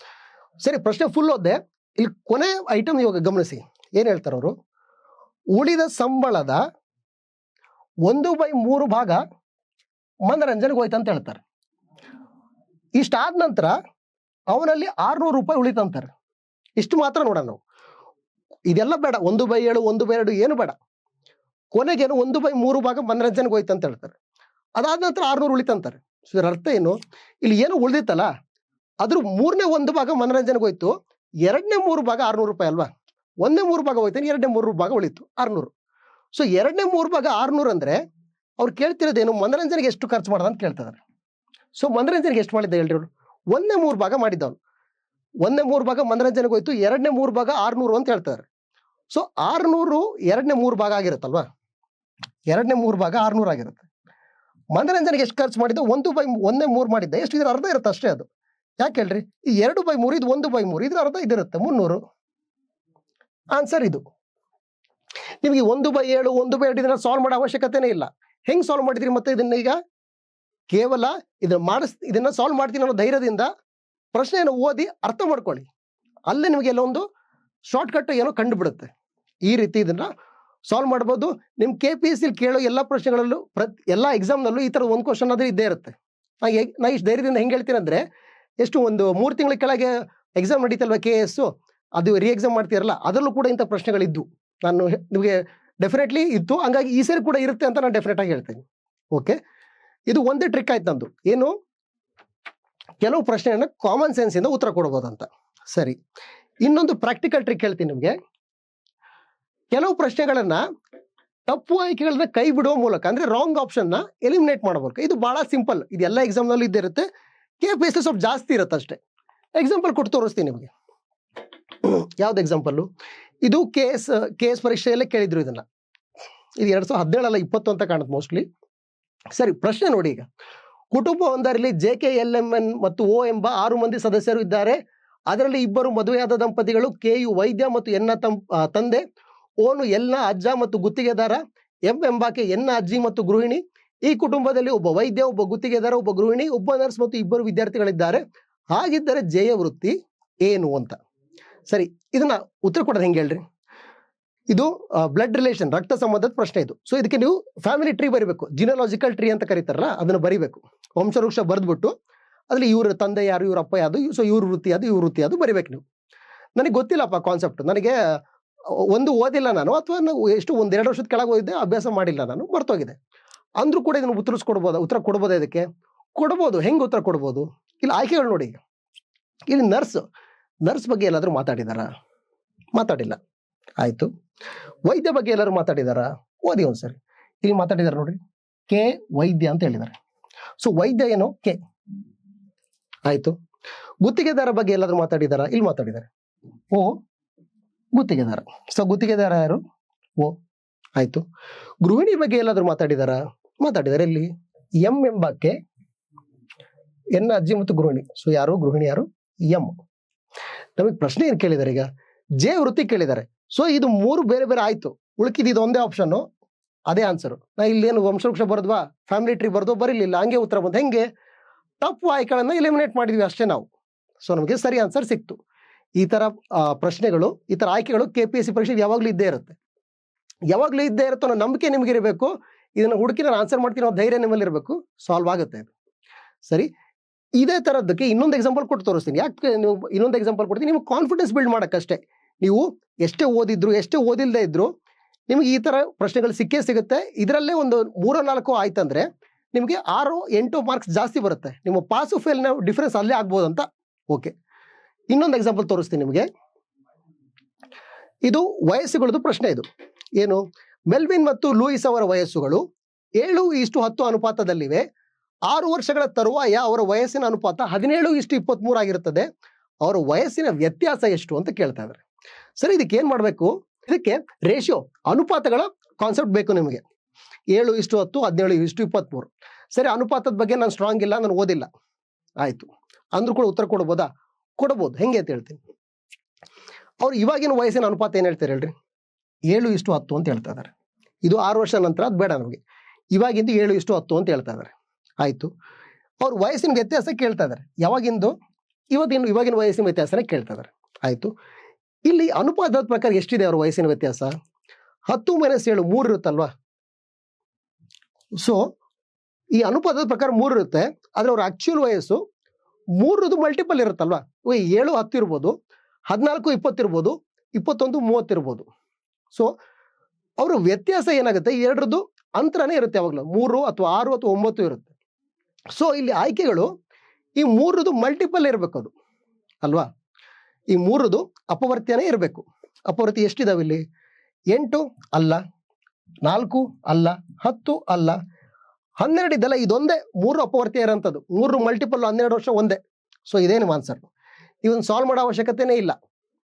ಸರಿ, ಪ್ರಶ್ನೆ ಫುಲ್ ಓದ್ದೆ. ಇಲ್ಲಿ ಕೊನೆ ಐಟಮ್ ಇವಾಗ ಗಮನಿಸಿ. ಏನು ಹೇಳ್ತಾರೆ ಅವರು? ಉಳಿದ ಸಂಬಳದ ಒಂದು ಬೈ ಮೂರು ಭಾಗ ಮನರಂಜನೆಗೆ ಹೋಯ್ತು ಅಂತ ಹೇಳ್ತಾರೆ. ಇಷ್ಟಾದ ನಂತರ ಅವನಲ್ಲಿ ಆರ್ನೂರು ರೂಪಾಯಿ ಉಳಿತಂತಾರೆ ಇಷ್ಟು ಮಾತ್ರ ನೋಡೋಣ ನಾವು. ಇದೆಲ್ಲ ಬೇಡ, ಒಂದು ಬೈ ಏಳು, ಒಂದು ಬೈ ಎರಡು ಏನು ಬೇಡ. ಕೊನೆಗೇನು ಒಂದು ಬೈ ಮೂರು ಭಾಗ ಮನರಂಜನೆಗೆ ಹೋಯ್ತು ಅಂತ ಹೇಳ್ತಾರೆ. ಅದಾದ ನಂತರ ಆರ್ನೂರು ಉಳಿತಂತಾರೆ ಸೊ ಇದರ ಅರ್ಥ ಏನು? ಇಲ್ಲಿ ಏನು ಉಳಿದಿತ್ತಲ್ಲ ಅದ್ರ ಮೂರನೇ ಒಂದು ಭಾಗ ಮನರಂಜನೆಗೆ ಹೋಯ್ತು. ಎರಡನೇ ಮೂರು ಭಾಗ ಆರ್ನೂರು ರೂಪಾಯಿ ಅಲ್ವಾ? ಒಂದನೇ ಮೂರು ಭಾಗ ಹೋಯ್ತಾನೆ ಎರಡನೇ ಮೂರು ಭಾಗ ಉಳಿತು, ಆರ್ನೂರು. ಸೊ ಎರಡನೇ ಮೂರು ಭಾಗ ಆರ್ನೂರು ಅಂದ್ರೆ ಅವ್ರು ಕೇಳ್ತಿರೋದೇನು ಮನರಂಜನೆಗೆ ಎಷ್ಟು ಖರ್ಚು ಮಾಡೋದಂತ ಕೇಳ್ತಿದ್ದಾರೆ ಸೊ ಮನರಂಜನೆಗೆ ಎಷ್ಟು ಮಾಡಿದ್ದ ಹೇಳ್ರಿ ಅವರು ಒಂದನೇ ಮೂರು ಭಾಗ ಮಾಡಿದ್ದವನು. ಒಂದನೇ ಮೂರು ಭಾಗ ಮನರಂಜನೆಗೆ ಹೋಯ್ತು, ಎರಡನೇ ಮೂರು ಭಾಗ ಆರ್ನೂರು ಅಂತ ಹೇಳ್ತಾರೆ. ಸೊ ಆರ್ನೂರು ಎರಡನೇ ಮೂರು ಭಾಗ ಆಗಿರುತ್ತಲ್ವಾ? ಎರಡನೇ ಮೂರು ಭಾಗ ಆರ್ನೂರು ಆಗಿರುತ್ತೆ. ಮನರಂಜನೆಗೆ ಎಷ್ಟು ಖರ್ಚು ಮಾಡಿದ್ದು? ಒಂದು ಬೈ ಒಂದೇ ಮೂರು ಮಾಡಿದ್ದ. ಎಷ್ಟು ಇದ್ರ ಅರ್ಧ ಇರುತ್ತೆ ಅಷ್ಟೇ ಅದು. ಯಾಕೆ ಹೇಳ್ರಿ? ಈ ಎರಡು ಬೈ ಮೂರು, ಇದು ಒಂದು ಬೈ ಮೂರು, ಇದ್ರ ಅರ್ಧ ಇದಿರುತ್ತೆ, ಮುನ್ನೂರು. ಆನ್ಸರ್ ಇದು. ನಿಮಗೆ ಒಂದು ಬೈ ಏಳು, ಒಂದು ಬೈ ಎರಡು ಇದನ್ನ ಸಾಲ್ವ್ ಮಾಡೋ ಅವಶ್ಯಕತೆನೇ ಇಲ್ಲ. ಹೆಂಗ್ ಸಾಲ್ವ್ ಮಾಡಿದ್ರಿ ಮತ್ತೆ ಇದನ್ನ ಈಗ? ಕೇವಲ ಇದನ್ನ ಮಾಡಿಸ್, ಇದನ್ನ ಸಾಲ್ವ್ ಮಾಡ್ತೀನಿ ಅನ್ನೋ ಧೈರ್ಯದಿಂದ ಪ್ರಶ್ನೆಯನ್ನು ಓದಿ ಅರ್ಥ ಮಾಡ್ಕೊಳ್ಳಿ. ಅಲ್ಲೇ ನಿಮಗೆ ಎಲ್ಲೊಂದು ಶಾರ್ಟ್ ಕಟ್ ಏನೋ ಕಂಡುಬಿಡುತ್ತೆ. ಈ ರೀತಿ ಇದನ್ನ ಸಾಲ್ವ್ ಮಾಡ್ಬೋದು. ನಿಮ್ ಕೆ ಪಿ ಎಸ್ ಸಿ ಕೇಳೋ ಎಲ್ಲ ಪ್ರಶ್ನೆಗಳಲ್ಲೂ ಪ್ರತಿ, ಎಲ್ಲ ಎಕ್ಸಾಮ್ನಲ್ಲೂ ಈ ಥರ ಒಂದು ಕ್ವಶನ್ ಆದ್ರೆ ಇದ್ದೇ ಇರುತ್ತೆ. ನಾ ಹೇಗೆ ನಾ ಇಷ್ಟು ಧೈರ್ಯದಿಂದ ಹೆಂಗೆ ಹೇಳ್ತೀನಿ ಅಂದ್ರೆ ಎಷ್ಟು ಒಂದು ಮೂರು ತಿಂಗಳ ಕೆಳಗೆ ಎಕ್ಸಾಮ್ ನಡೀತಲ್ವ ಕೆ ಎಸ್ಸು ಅದು ರೀ ಎಕ್ಸಾಮ್ ಮಾಡ್ತೀರಲ್ಲ, ಅದರಲ್ಲೂ ಕೂಡ ಇಂಥ ಪ್ರಶ್ನೆಗಳಿದ್ದು ನಾನು ನಿಮಗೆ ಡೆಫಿನೆಟ್ಲಿ ಇತ್ತು. ಹಂಗಾಗಿ ಈ ಸರಿ ಕೂಡ ಇರುತ್ತೆ ಅಂತ ನಾನು ಡೆಫಿನೆಟ್ ಆಗಿ ಹೇಳ್ತೇನೆ. ಓಕೆ ಇದು ಒಂದೇ ಟ್ರಿಕ್ ಆಯ್ತು ನಂದು. ಏನು? ಕೆಲವು ಪ್ರಶ್ನೆಯನ್ನ ಕಾಮನ್ ಸೆನ್ಸ್ ಇಂದ ಉತ್ತರ ಕೊಡ್ಬೋದಂತ. ಸರಿ. ಇನ್ನೊಂದು ಪ್ರಾಕ್ಟಿಕಲ್ ಟ್ರಿಕ್ ಹೇಳ್ತೀನಿ ನಿಮಗೆ. ಕೆಲವು ಪ್ರಶ್ನೆಗಳನ್ನ ತಪ್ಪು ಆಯ್ಕೆಗಳನ್ನ ಕೈ ಬಿಡುವ ಮೂಲಕ, ಅಂದ್ರೆ ರಾಂಗ್ ಆಪ್ಷನ್ನ ಎಲಿಮಿನೇಟ್ ಮಾಡಬೇಕು ಇದು ಬಹಳ ಸಿಂಪಲ್ ಇದು ಎಲ್ಲ ಎಕ್ಸಾಮ್ನಲ್ಲಿ ಇದ್ದೇ ಇರುತ್ತೆ. ಕೆ ಪಿ ಎಸ್ ಸ್ವಲ್ಪ ಜಾಸ್ತಿ ಇರುತ್ತೆ ಅಷ್ಟೇ. ಎಕ್ಸಾಂಪಲ್ ಕೊಟ್ಟು ತೋರಿಸ್ತೀನಿ ನಿಮಗೆ. ಯಾವ್ದು ಎಕ್ಸಾಂಪಲ್ ಇದು ಕೆ ಎಸ್ ಕೆ ಎಸ್ ಪರೀಕ್ಷೆಯಲ್ಲೇ ಕೇಳಿದ್ರು ಇದನ್ನ. ಇದು ಎರಡ್ ಸಾವಿರದ ಹದಿನೇಳಲ್ಲ ಇಪ್ಪತ್ತು ಅಂತ ಕಾಣುತ್ತೆ ಮೋಸ್ಟ್ಲಿ ಸರಿ, ಪ್ರಶ್ನೆ ನೋಡಿ ಈಗ. ಕುಟುಂಬವೊಂದರಲ್ಲಿ J K L M N ಮತ್ತು ಓ ಎಂಬ ಆರು ಮಂದಿ ಸದಸ್ಯರು ಇದ್ದಾರೆ. ಅದರಲ್ಲಿ ಇಬ್ಬರು ಮದುವೆಯಾದ ದಂಪತಿಗಳು ಕೆ ಯು ವೈದ್ಯ ಮತ್ತು ಎನ್ನ ತಂ ತಂದೆ. ಓನು ಎಲ್ನ ಅಜ್ಜ ಮತ್ತು ಗುತ್ತಿಗೆದಾರ. ಎಂ ಎಂಬಾಕೆ ಎನ್ನ ಅಜ್ಜಿ ಮತ್ತು ಗೃಹಿಣಿ. ಈ ಕುಟುಂಬದಲ್ಲಿ ಒಬ್ಬ ವೈದ್ಯ, ಒಬ್ಬ ಗುತ್ತಿಗೆದಾರ, ಒಬ್ಬ ಗೃಹಿಣಿ, ಒಬ್ಬ ನರ್ಸ್ ಮತ್ತು ಇಬ್ಬರು ವಿದ್ಯಾರ್ಥಿಗಳಿದ್ದಾರೆ. ಹಾಗಿದ್ದರೆ ಜಯ ವೃತ್ತಿ ಏನು ಅಂತ? ಸರಿ, ಇದನ್ನ ಉತ್ತರ ಕೊಡೋದು ಹೆಂಗೆ ಹೇಳ್ರಿ? ಇದು ಬ್ಲಡ್ ರಿಲೇಷನ್ ರಕ್ತ ಸಂಬಂಧದ ಪ್ರಶ್ನೆ ಇದು. ಸೊ ಇದಕ್ಕೆ ನೀವು ಫ್ಯಾಮಿಲಿ ಟ್ರೀ ಬರಿಬೇಕು. ಜಿನಲಾಜಿಕಲ್ ಟ್ರೀ ಅಂತ ಕರೀತಾರಲ್ಲ, ಅದನ್ನು ಬರಿಬೇಕು. ವಂಶವೃಕ್ಷ ಬರೆದ್ಬಿಟ್ಟು ಅದ್ರಲ್ಲಿ ಇವ್ರ ತಂದೆ ಯಾರು, ಇವ್ರ ಅಪ್ಪ ಯಾವುದು ಸೊ ಇವ್ರ ವೃತ್ತಿ ಅದು, ಇವ್ರ ವೃತ್ತಿ ಅದು ಬರಿಬೇಕು ನೀವು. ನನಗೆ ಗೊತ್ತಿಲ್ಲಪ್ಪ ಕಾನ್ಸೆಪ್ಟ್ ನನಗೆ, ಒಂದು ಓದಿಲ್ಲ ನಾನು, ಅಥವಾ ನಾವು ಎಷ್ಟು ಒಂದ್ ಎರಡು ವರ್ಷದ ಕೆಳಗೆ ಹೋಗಿದ್ದೆ, ಅಭ್ಯಾಸ ಮಾಡಿಲ್ಲ ನಾನು, ಮರ್ತೋಗಿದೆ. ಅಂದ್ರೂ ಕೂಡ ಇದನ್ನು ಉತ್ತರಿಸ್ಕೊಡ್ಬೋದು ಉತ್ತರ ಕೊಡ್ಬೋದು ಇದಕ್ಕೆ? ಕೊಡ್ಬೋದು. ಹೆಂಗೆ ಉತ್ತರ ಕೊಡ್ಬೋದು? ಇಲ್ಲಿ ಆಯ್ಕೆಗಳು ನೋಡಿ. ಇಲ್ಲಿ ನರ್ಸ್ ನರ್ಸ್ ಬಗ್ಗೆ ಎಲ್ಲಾದ್ರೂ ಮಾತಾಡಿದಾರಾ? ಮಾತಾಡಿಲ್ಲ. ಆಯ್ತು. ವೈದ್ಯ ಬಗ್ಗೆ ಎಲ್ಲರೂ ಮಾತಾಡಿದಾರಾ? ಓದಿ ಒಂದ್ಸರಿ. ಇಲ್ಲಿ ಮಾತಾಡಿದಾರೆ ನೋಡ್ರಿ. ಕೆ ವೈದ್ಯ ಅಂತ ಹೇಳಿದ್ದಾರೆ ಸೊ ವೈದ್ಯ ಏನು? ಕೆ. ಆಯ್ತು. ಗುತ್ತಿಗೆದಾರ ಬಗ್ಗೆ ಎಲ್ಲಾದ್ರೂ ಮಾತಾಡಿದಾರ? ಇಲ್ಲಿ ಮಾತಾಡಿದ್ದಾರೆ ಓ, ಗುತ್ತಿಗೆದಾರ. ಸೊ ಗುತ್ತಿಗೆದಾರ ಯಾರು? ಓ, ಆಯ್ತು. ಗೃಹಿಣಿ ಬಗ್ಗೆ ಎಲ್ಲಾದ್ರೂ ಮಾತಾಡಿದಾರಾ? ಮಾತಾಡಿದಾರೆ ಇಲ್ಲಿ. ಎಂ ಎಂಬಕ್ಕೆ ಎನ್ ಅಜ್ಜಿ ಮತ್ತು ಗೃಹಿಣಿ. ಸೊ ಯಾರು? ಗೃಹಿಣಿ ಯಾರು? ಎಂ. ನಮಗೆ ಪ್ರಶ್ನೆ ಏನ್ ಕೇಳಿದ್ದಾರೆ ಈಗ? ಜೆ ವೃತ್ತಿ ಕೇಳಿದ್ದಾರೆ ಸೊ ಇದು ಮೂರು ಬೇರೆ ಬೇರೆ ಆಯ್ತು. ಉಳ್ಕಿದ್ದು ಇದು ಒಂದೇ ಆಪ್ಷನ್ನು ಅದೇ ಆನ್ಸರ್ ನಾ ಇಲ್ಲೇನು ವಂಶವೃಕ್ಷ ಬರೆದ್ವಾ? ಫ್ಯಾಮಿಲಿ ಟ್ರೀ ಬರ್ದು ಬರಲಿಲ್ಲ. ಹಂಗೆ ಉತ್ತರ ಬಂದು ಹೆಂಗೆ? ತಪ್ಪು ಆಯ್ಕೆಗಳನ್ನು ಎಲಿಮಿನೇಟ್ ಮಾಡಿದ್ವಿ ಅಷ್ಟೇ ನಾವು. ಸೊ ನಮಗೆ ಸರಿ ಆನ್ಸರ್ ಸಿಕ್ತು. ಈ ಥರ ಪ್ರಶ್ನೆಗಳು, ಈ ಥರ ಆಯ್ಕೆಗಳು ಕೆ ಪಿ ಎಸ್ ಸಿ ಪರೀಕ್ಷೆಗೆ ಯಾವಾಗಲೂ ಇದ್ದೇ ಇರುತ್ತೆ. ಯಾವಾಗಲೂ ಇದ್ದೇ ಇರುತ್ತೋ ಅನ್ನೋ ನಂಬಿಕೆ ನಿಮ್ಗೆ ಇರಬೇಕು. ಇದನ್ನ ಹುಡುಕಿ ನಾನು ಆನ್ಸರ್ ಮಾಡ್ತೀನಿ ಅನ್ನೋ ಧೈರ್ಯ ನಿಮ್ಮಲ್ಲಿ ಇರಬೇಕು. ಸಾಲ್ವ್ ಆಗುತ್ತೆ ಸರಿ? ಇದೇ ಥರದಕ್ಕೆ ಇನ್ನೊಂದು ಎಕ್ಸಾಂಪಲ್ ಕೊಟ್ಟು ತೋರಿಸ್ತೀನಿ. ಯಾಕೆ, ನೀವು ಇನ್ನೊಂದು ಎಕ್ಸಾಂಪಲ್ ಕೊಡ್ತೀನಿ? ನಿಮ್ಗೆ ಕಾನ್ಫಿಡೆನ್ಸ್ ಬಿಲ್ಡ್ ಮಾಡಕ್ಕಷ್ಟೇ. ನೀವು ಎಷ್ಟೇ ಓದಿದ್ರು, ಎಷ್ಟೇ ಓದಿಲ್ಲದೆ ಇದ್ರು ನಿಮ್ಗೆ ಈ ತರ ಪ್ರಶ್ನೆಗಳು ಸಿಕ್ಕೇ ಸಿಗುತ್ತೆ. ಇದರಲ್ಲೇ ಒಂದು ಮೂರೋ ನಾಲ್ಕು ಆಯ್ತಂದ್ರೆ ನಿಮಗೆ ಆರು ಎಂಟು ಮಾರ್ಕ್ಸ್ ಜಾಸ್ತಿ ಬರುತ್ತೆ. ನಿಮ್ಮ ಪಾಸು ಫೇಲ್ನ ಡಿಫ್ರೆನ್ಸ್ ಅಲ್ಲೇ ಆಗ್ಬೋದು ಅಂತ ಓಕೆ ಇನ್ನೊಂದು ಎಕ್ಸಾಂಪಲ್ ತೋರಿಸ್ತೀನಿ ನಿಮಗೆ. ಇದು ವಯಸ್ಸುಗಳದ್ದು ಪ್ರಶ್ನೆ ಇದು. ಏನು? ಮೆಲ್ವಿನ್ ಮತ್ತು ಲೂಯಿಸ್ ಅವರ ವಯಸ್ಸುಗಳು ಏಳು ಇಷ್ಟು ಹತ್ತು ಅನುಪಾತದಲ್ಲಿವೆ. ಆರು ವರ್ಷಗಳ ತರುವಾಯ ಅವರ ವಯಸ್ಸಿನ ಅನುಪಾತ ಹದಿನೇಳು ಇಷ್ಟು ಇಪ್ಪತ್ಮೂರು ಆಗಿರುತ್ತದೆ. ಅವರ ವಯಸ್ಸಿನ ವ್ಯತ್ಯಾಸ ಎಷ್ಟು ಅಂತ ಕೇಳ್ತಾ ಇದ್ದಾರೆ. ಸರಿ, ಇದಕ್ಕೆ ಏನ್ ಮಾಡಬೇಕು? ಇದಕ್ಕೆ ರೇಷಿಯೋ ಅನುಪಾತಗಳ ಕಾನ್ಸೆಪ್ಟ್ ಬೇಕು ನಿಮಗೆ. ಏಳು ಇಷ್ಟು ಹತ್ತು, ಹದಿನೇಳು ಇಷ್ಟು ಇಪ್ಪತ್ಮೂರು. ಸರಿ, ಅನುಪಾತದ ಬಗ್ಗೆ ನಾನು ಸ್ಟ್ರಾಂಗ್ ಇಲ್ಲ, ನಾನು ಓದಿಲ್ಲ. ಆಯ್ತು. ಅಂದ್ರೂ ಕೂಡ ಉತ್ತರ ಕೊಡ್ಬೋದಾ? ಕೊಡ್ಬೋದು. ಹೆಂಗೆ ಅಂತ ಹೇಳ್ತೀನಿ. ಅವ್ರು ಇವಾಗಿನ ವಯಸ್ಸಿನ ಅನುಪಾತ ಏನ್ ಹೇಳ್ತಾರೆ ಹೇಳ್ರಿ? ಏಳು ಇಷ್ಟು ಹತ್ತು ಅಂತ ಹೇಳ್ತಾ ಇದ್ದಾರೆ. ಇದು ಆರು ವರ್ಷ ನಂತರ ಅದು ಬೇಡ ನಮಗೆ. ಇವಾಗಿಂದು ಏಳು ಇಷ್ಟು ಹತ್ತು ಅಂತ ಹೇಳ್ತಾ ಇದ್ದಾರೆ. ಆಯ್ತು. ಅವ್ರ ವಯಸ್ಸಿನ ವ್ಯತ್ಯಾಸ ಕೇಳ್ತಾ ಇದ್ದಾರೆ. ಯಾವಾಗಿಂದು? ಇವತ್ತಿನ, ಇವಾಗಿನ ವಯಸ್ಸಿನ ವ್ಯತ್ಯಾಸನೇ ಕೇಳ್ತಾ ಇದ್ದಾರೆ. ಆಯ್ತು. ಇಲ್ಲಿ ಅನುಪಾತದ ಪ್ರಕಾರ ಎಷ್ಟಿದೆ ಅವ್ರ ವಯಸ್ಸಿನ ವ್ಯತ್ಯಾಸ? ಹತ್ತು ಮೈನಸ್ ಏಳು ಮೂರು ಇರುತ್ತಲ್ವಾ? ಸೊ ಈ ಅನುಪಾತದ ಪ್ರಕಾರ ಮೂರು ಇರುತ್ತೆ. ಆದರೆ ಅವ್ರ ಆಕ್ಚುಯಲ್ ವಯಸ್ಸು ಮೂರದು ಮಲ್ಟಿಪಲ್ ಇರುತ್ತಲ್ವಾ? ಏಳು ಹತ್ತು ಇರ್ಬೋದು, ಹದಿನಾಲ್ಕು ಇಪ್ಪತ್ತಿರ್ಬೋದು ಇಪ್ಪತ್ತೊಂದು ಮೂವತ್ತಿರ್ಬೋದು ಸೊ ಅವರ ವ್ಯತ್ಯಾಸ ಏನಾಗುತ್ತೆ? ಎರಡರದ್ದು ಅಂತರನೇ ಇರುತ್ತೆ ಯಾವಾಗಲೂ. ಮೂರು ಅಥವಾ ಆರು ಅಥವಾ ಒಂಬತ್ತು ಇರುತ್ತೆ. ಸೊ ಇಲ್ಲಿ ಆಯ್ಕೆಗಳು ಈ ಮೂರದು ಮಲ್ಟಿಪಲ್ ಇರಬೇಕದು ಅಲ್ವಾ? ಈ ಮೂರದು ಅಪವರ್ತ್ಯನೇ ಇರಬೇಕು. ಅಪವರ್ತಿ ಎಷ್ಟಿದಾವೆ ಇಲ್ಲಿ ಎಂಟು ಅಲ್ಲ, ನಾಲ್ಕು ಅಲ್ಲ, ಹತ್ತು ಅಲ್ಲ. ಹನ್ನೆರಡು ಇದೆಲ್ಲ ಇದೊಂದೇ ಮೂರು ಅಪವರ್ತಿ ಇರೋಂಥದ್ದು. ಮೂರು ಮಲ್ಟಿಪಲ್ ಹನ್ನೆರಡು ವರ್ಷ ಒಂದೇ. ಸೊ ಇದೇನು ಆನ್ಸರ್ ಇವನ್ ಸಾಲ್ವ್ ಮಾಡೋ ಅವಶ್ಯಕತೆನೇ ಇಲ್ಲ.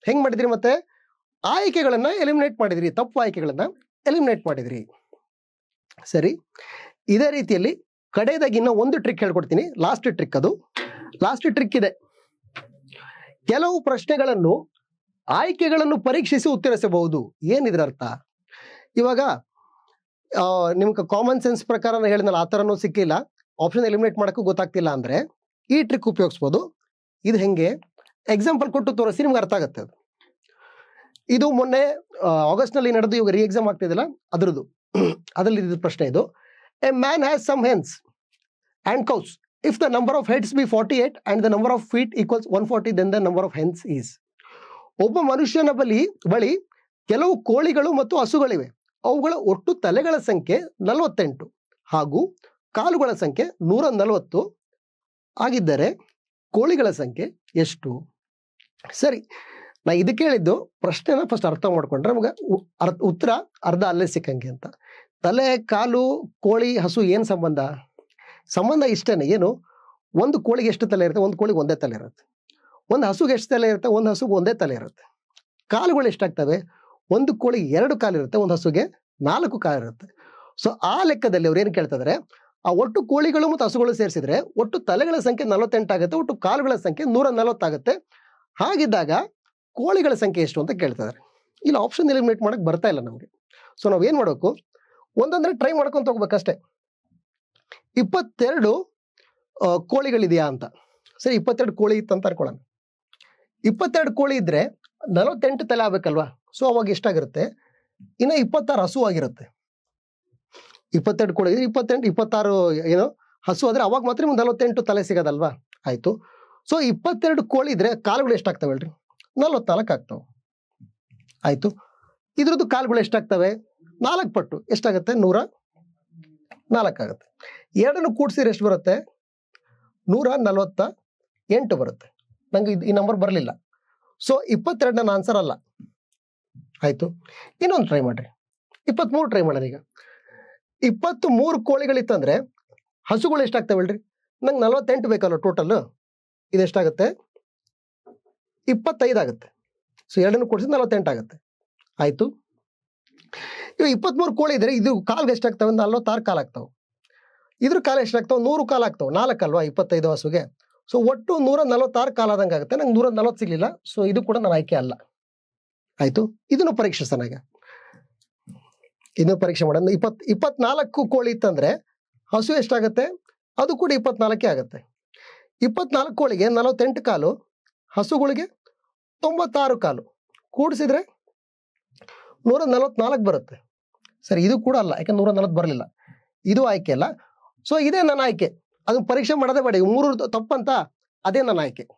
ಹೆಂಗೆ ಮಾಡಿದ್ರಿ ಮತ್ತೆ? ಆಯ್ಕೆಗಳನ್ನು ಎಲಿಮಿನೇಟ್ ಮಾಡಿದ್ರಿ. ತಪ್ಪು ಆಯ್ಕೆಗಳನ್ನು ಎಲಿಮಿನೇಟ್ ಮಾಡಿದ್ರಿ. ಸರಿ? ಇದೇ ರೀತಿಯಲ್ಲಿ ಕಡೆಯದಾಗಿ ಇನ್ನೂ ಒಂದು ಟ್ರಿಕ್ ಹೇಳ್ಕೊಡ್ತೀನಿ. ಲಾಸ್ಟ್ ಟ್ರಿಕ್ ಅದು. ಲಾಸ್ಟ್ ಟ್ರಿಕ್ ಇದೆ. ಕೆಲವು ಪ್ರಶ್ನೆಗಳನ್ನು ಆಯ್ಕೆಗಳನ್ನು ಪರೀಕ್ಷಿಸಿ ಉತ್ತರಿಸಬಹುದು. ಏನಿದ್ರ ಅರ್ಥ? ಇವಾಗ ನಿಮ್ಗೆ ಕಾಮನ್ ಸೆನ್ಸ್ ಪ್ರಕಾರ ಹೇಳಿದ್ನಲ್ಲ, ಆ ಥರನೂ ಸಿಕ್ಕಿಲ್ಲ. ಆಪ್ಷನ್ ಎಲಿಮಿನೇಟ್ ಮಾಡೋಕ್ಕೂ ಗೊತ್ತಾಗ್ತಿಲ್ಲ ಅಂದ್ರೆ, ಈ ಟ್ರಿಕ್ ಉಪಯೋಗಿಸ್ಬೋದು. ಇದು ಹೆಂಗೆ? ಎಕ್ಸಾಂಪಲ್ ಕೊಟ್ಟು ತೋರಿಸಿ ನಿಮ್ಗೆ ಅರ್ಥ ಆಗುತ್ತೆ ಅದು. ಇದು ಮೊನ್ನೆ ಆಗಸ್ಟ್ನಲ್ಲಿ ನಡೆದು ಇವಾಗ ರೀ ಎಕ್ಸಾಮ್ ಆಗ್ತಿದೆಯಲ್ಲ ಅದರದ್ದು. [clears throat] ಅದರಲ್ಲಿ ಪ್ರಶ್ನೆ ಇದು. A man has some hens and cows if the number of heads be 48 and the number of feet equals 140 then the number of hens is. ಒಬ್ಬ ಮನುಷ್ಯನ ಬಳಿ ಬಳಿ ಕೆಲವು ಕೋಳಿಗಳು ಮತ್ತು ಹಸುಗಳಿವೆ. ಅವುಗಳ ಒಟ್ಟು ತಲೆಗಳ ಸಂಖ್ಯೆ ನಲವತ್ತೆಂಟು ಹಾಗೂ ಕಾಲುಗಳ ಸಂಖ್ಯೆ ನೂರ ನಲವತ್ತು ಆಗಿದ್ದರೆ ಕೋಳಿಗಳ ಸಂಖ್ಯೆ ಎಷ್ಟು? ಸರಿ, ನಾ ಇದಕ್ಕೆ ಹೇಳಿದ್ದು ಪ್ರಶ್ನೆನ ಫಸ್ಟ್ ಅರ್ಥ ಮಾಡ್ಕೊಂಡ್ರೆ ನಮಗೆ ಉತ್ತರ ಅರ್ಧ ಅಲ್ಲೇ ಸಿಕ್ಕಂಗೆ ಅಂತ. ತಲೆ, ಕಾಲು, ಕೋಳಿ, ಹಸು ಏನು ಸಂಬಂಧ? ಸಂಬಂಧ ಇಷ್ಟೇ ಏನು? ಒಂದು ಕೋಳಿಗೆ ಎಷ್ಟು ತಲೆ ಇರುತ್ತೆ? ಒಂದು ಕೋಳಿಗೆ ಒಂದೇ ತಲೆ ಇರುತ್ತೆ. ಒಂದು ಹಸುಗೆ ಎಷ್ಟು ತಲೆ ಇರುತ್ತೆ? ಒಂದು ಹಸುಗೆ ಒಂದೇ ತಲೆ ಇರುತ್ತೆ. ಕಾಲುಗಳು ಎಷ್ಟಾಗ್ತವೆ? ಒಂದು ಕೋಳಿಗೆ ಎರಡು ಕಾಲು ಇರುತ್ತೆ, ಒಂದು ಹಸುಗೆ ನಾಲ್ಕು ಕಾಲು ಇರುತ್ತೆ. ಸೊ ಆ ಲೆಕ್ಕದಲ್ಲಿ ಅವ್ರು ಏನು ಕೇಳ್ತಿದ್ರೆ? ಆ ಒಟ್ಟು ಕೋಳಿಗಳು ಮತ್ತು ಹಸುಗಳು ಸೇರಿಸಿದ್ರೆ ಒಟ್ಟು ತಲೆಗಳ ಸಂಖ್ಯೆ ನಲವತ್ತೆಂಟಾಗುತ್ತೆ ಒಟ್ಟು ಕಾಲುಗಳ ಸಂಖ್ಯೆ ನೂರ ನಲವತ್ತಾಗುತ್ತೆ ಹಾಗಿದ್ದಾಗ ಕೋಳಿಗಳ ಸಂಖ್ಯೆ ಎಷ್ಟು ಅಂತ ಕೇಳ್ತಿದ್ದಾರೆ ಇಲ್ಲಿ ಆಪ್ಷನ್ ಎಲಿಮಿನೇಟ್ ಮಾಡೋಕ್ಕೆ ಬರ್ತಾ ಇಲ್ಲ ನಮಗೆ. ಸೊ ನಾವು ಏನು ಮಾಡಬೇಕು? ಒಂದೊಂದರೆ ಟ್ರೈ ಮಾಡ್ಕೊಂತ ಹೋಗ್ಬೇಕಷ್ಟೇ ಇಪ್ಪತ್ತೆರಡು ಕೋಳಿಗಳಿದೆಯಾ ಅಂತ. ಸರಿ, ಇಪ್ಪತ್ತೆರಡು ಕೋಳಿ ಇತ್ತು ಅಂತ ಅನ್ಕೊಳ್ಳೋಣ ಇಪ್ಪತ್ತೆರಡು ಕೋಳಿ ಇದ್ರೆ ನಲವತ್ತೆಂಟು ತಲೆ ಆಗ್ಬೇಕಲ್ವಾ? ಸೊ, ಅವಾಗ ಎಷ್ಟಾಗಿರುತ್ತೆ? ಇನ್ನು ಇಪ್ಪತ್ತಾರು ಹಸು ಆಗಿರುತ್ತೆ. ಇಪ್ಪತ್ತೆರಡು ಕೋಳಿ ಇಪ್ಪತ್ತೆಂಟು, ಇಪ್ಪತ್ತಾರು, ಏನು, ಹಸು ಆದ್ರೆ ಅವಾಗ ಮಾತ್ರ ನಿಮ್ಗೆ ನಲವತ್ತೆಂಟು ತಲೆ ಸಿಗೋದಲ್ವಾ? ಆಯ್ತು. ಸೊ, ಇಪ್ಪತ್ತೆರಡು ಕೋಳಿ ಇದ್ರೆ ಕಾಲುಗಳು ಎಷ್ಟಾಗ್ತವೆ ಹೇಳ್ರಿ? ನಲವತ್ನಾಲ್ಕು ಆಗ್ತವೆ. ಆಯ್ತು. ಇದ್ರದ್ದು ಕಾಲುಗಳು ಎಷ್ಟಾಗ್ತವೆ? ನಾಲ್ಕು ಪಟ್ಟು. ಎಷ್ಟಾಗುತ್ತೆ? ನೂರ ನಾಲ್ಕಾಗುತ್ತೆ. ಎರಡನ್ನು ಕೂಡಿಸಿದ್ರೆ ಎಷ್ಟು ಬರುತ್ತೆ? ನೂರ ನಲವತ್ತ ಎಂಟು ಬರುತ್ತೆ. ನಂಗೆ ಈ ನಂಬರ್ ಬರಲಿಲ್ಲ. ಸೊ ಇಪ್ಪತ್ತೆರಡು ನನ್ನ ಆನ್ಸರ್ ಅಲ್ಲ. ಆಯಿತು. ಇನ್ನೊಂದು ಟ್ರೈ ಮಾಡ್ರಿ. ಇಪ್ಪತ್ತ್ಮೂರು ಟ್ರೈ ಮಾಡೋಣ ಈಗ. ಇಪ್ಪತ್ತು ಮೂರು ಕೋಳಿಗಳಿತ್ತಂದರೆ ಹಸುಗಳು ಎಷ್ಟಾಗ್ತವೆ ಹೇಳ್ರಿ? ನಂಗೆ ನಲವತ್ತೆಂಟು ಬೇಕಲ್ಲ ಟೋಟಲ್ ಇದೆಷ್ಟಾಗುತ್ತೆ ಇಪ್ಪತ್ತೈದು ಆಗುತ್ತೆ. ಸೊ ಎರಡನ್ನು ಕೊಡಿಸಿದ ನಲವತ್ತೆಂಟು ಆಗುತ್ತೆ. ಆಯ್ತು. ಇವಾಗ ಇಪ್ಪತ್ತ್ಮೂರು ಕೋಳಿ ಇದ್ರೆ ಇದು ಕಾಲ್ಗೆ ಎಷ್ಟಾಗ್ತವೆ ಒಂದು ನಲ್ವತ್ತಾರು ಕಾಲು ಆಗ್ತಾವೆ. ಇದ್ರ ಕಾಲ ಎಷ್ಟಾಗ್ತಾವೆ? ನೂರು ಕಾಲು ಆಗ್ತಾವೆ. ನಾಲ್ಕು ಅಲ್ವಾ ಇಪ್ಪತ್ತೈದು ಹಸುಗೆ. ಸೊ ಒಟ್ಟು ನೂರ ನಲವತ್ತಾರು ಕಾಲ ಆದಂಗೆ ಆಗುತ್ತೆ. ನಂಗೆ ನೂರ ನಲವತ್ತು ಸಿಗ್ಲಿಲ್ಲ. ಸೊ ಇದು ಕೂಡ ನನ್ನ ಆಯ್ಕೆ ಅಲ್ಲ. ಆಯ್ತು? ಇದನ್ನು ಪರೀಕ್ಷಿಸ ನನಗೆ ಇದನ್ನು ಪರೀಕ್ಷೆ ಮಾಡೋಣ. ಇಪ್ಪತ್, ಇಪ್ಪತ್ನಾಲ್ಕು ಕೋಳಿ ಇತ್ತಂದ್ರೆ ಹಸು ಎಷ್ಟಾಗುತ್ತೆ? ಅದು ಕೂಡ ಇಪ್ಪತ್ನಾಲ್ಕೇ ಆಗುತ್ತೆ. ಇಪ್ಪತ್ನಾಲ್ಕು ಕೋಳಿಗೆ ನಲವತ್ತೆಂಟು ಕಾಲು, ಹಸುಗಳಿಗೆ ತೊಂಬತ್ತಾರು ಕಾಲು. ಕೂಡಿಸಿದ್ರೆ ನೂರ ನಲವತ್ನಾಲ್ಕು ಬರುತ್ತೆ. ಸರಿ, ಇದು ಕೂಡ ಅಲ್ಲ ಯಾಕೆ ನೂರ ನಲವತ್ತು ಬರಲಿಲ್ಲ. ಇದು ಆಯ್ಕೆ ಅಲ್ಲ. ಸೊ ಇದೇ ನನ್ನ ಆಯ್ಕೆ. ಅದನ್ನು ಪರೀಕ್ಷೆ ಮಾಡೋದೇ ಬೇಡ ಮೂರು ತಪ್ಪಂತ ಅದೇ ನನ್ನ ಆಯ್ಕೆ.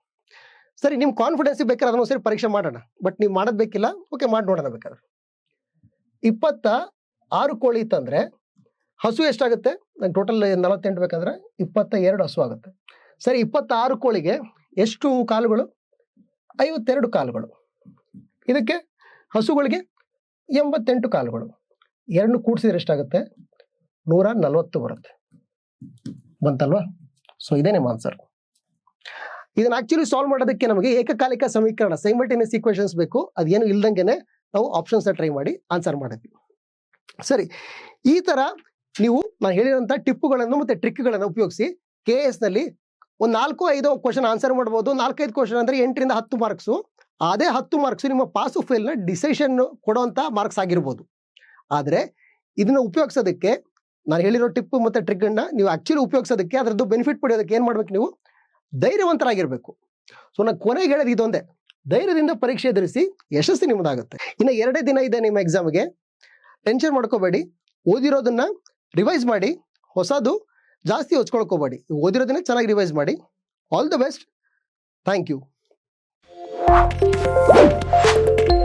ಸರಿ ನಿಮ್ಮ ಕಾನ್ಫಿಡೆನ್ಸ್ ಬೇಕಾದ್ರೆ ಅದನ್ನು ಸರಿ ಪರೀಕ್ಷೆ ಮಾಡೋಣ. ಬಟ್ ನೀವು ಮಾಡೋದು ಬೇಕಿಲ್ಲ ಓಕೆ ಮಾಡಿ ನೋಡೋಣ ಬೇಕಾದ್ರೆ. ಇಪ್ಪತ್ತ ಆರು ಕೋಳಿ ಇತ್ತಂದ್ರೆ ಹಸು ಎಷ್ಟಾಗುತ್ತೆ? ನಂಗೆ ಟೋಟಲ್ ನಲವತ್ತೆಂಟು ಬೇಕಾದ್ರೆ ಇಪ್ಪತ್ತ ಎರಡು ಹಸು ಆಗುತ್ತೆ. ಸರಿ, ಇಪ್ಪತ್ತಾರು ಕೋಳಿಗೆ ಎಷ್ಟು ಕಾಲುಗಳು? ಐವತ್ತೆರಡು ಕಾಲುಗಳು. ಇದಕ್ಕೆ ಹಸುಗಳಿಗೆ ಎಂಬತ್ತೆಂಟು ಕಾಲುಗಳು. ಎರಡು ಕೂಡಿಸಿದ್ರೆ ಎಷ್ಟಾಗುತ್ತೆ? ನೂರ ನಲವತ್ತು ಬರುತ್ತೆ. ಬಂತಲ್ವಾ? ಸೊ ಇದೇ ನಿಮ್ಮ ಆನ್ಸರ್ ಇದನ್ನ ಆಕ್ಚುಲಿ ಸಾಲ್ವ್ ಮಾಡೋದಕ್ಕೆ ನಮಗೆ ಏಕಕಾಲಿಕ ಸಮೀಕರಣ ಸೈಮಲ್ಟೇನಿಯಸ್ ಈಕ್ವೇಶನ್ಸ್ ಬೇಕು. ಅದೇನು ಇಲ್ದಂಗೆನೆ ನಾವು ಆಪ್ಷನ್ಸ್ ಟ್ರೈ ಮಾಡಿ ಆನ್ಸರ್ ಮಾಡಿದ್ವಿ. ಸರಿ, ಈ ತರ ನೀವು ನಾನು ಹೇಳಿರೋಂಥ ಟಿಪ್ಪುಗಳನ್ನು ಮತ್ತೆ ಟ್ರಿಕ್ಗಳನ್ನು ಉಪಯೋಗಿಸಿ ಕೆ ಎಸ್ನಲ್ಲಿ ಒಂದು ನಾಲ್ಕು ಐದು ಕ್ವಶನ್ ಆನ್ಸರ್ ಮಾಡ್ಬೋದು. ನಾಲ್ಕೈದು ಕ್ವಶನ್ ಅಂದ್ರೆ ಎಂಟರಿಂದ ಹತ್ತು ಮಾರ್ಕ್ಸು ಅದೇ ಹತ್ತು ಮಾರ್ಕ್ಸ್ ನಿಮ್ಮ ಪಾಸು ಫೇಲ್ನ ಡಿಸಿಷನ್ ಕೊಡುವಂಥ ಮಾರ್ಕ್ಸ್ ಆಗಿರ್ಬೋದು. ಆದರೆ ಇದನ್ನು ಉಪಯೋಗಿಸೋದಕ್ಕೆ ನಾನು ಹೇಳಿರೋ ಟಿಪ್ ಮತ್ತು ಟ್ರಿಕ್ ಅನ್ನ ನೀವು ಆ್ಯಕ್ಚುಲಿ ಉಪಯೋಗಿಸೋದಕ್ಕೆ ಅದರದ್ದು ಬೆನಿಫಿಟ್ ಪಡೆಯೋದಕ್ಕೆ ಏನು ಮಾಡಬೇಕು ನೀವು? ಧೈರ್ಯವಂತರಾಗಿರಬೇಕು. ಸೊ ನಾನು ಕೊನೆಗೆ ಹೇಳೋದು ಇದೊಂದೇ. ಧೈರ್ಯದಿಂದ ಪರೀಕ್ಷೆ ಎದುರಿಸಿ ಯಶಸ್ಸು ನಿಮ್ಮದಾಗುತ್ತೆ ಇನ್ನು ಎರಡೇ ದಿನ ಇದೆ ನಿಮ್ಮ ಎಕ್ಸಾಮ್ಗೆ ಟೆನ್ಷನ್ ಮಾಡ್ಕೋಬೇಡಿ. ಓದಿರೋದನ್ನ ರಿವೈಸ್ ಮಾಡಿ. ಹೊಸದು ಜಾಸ್ತಿ ಹೊಚ್ಕೊಳ್ಕೋಬೇಡಿ ಓದಿರೋದನ್ನೇ ಚೆನ್ನಾಗಿ ರಿವೈಸ್ ಮಾಡಿ. All the best thank you Thank you.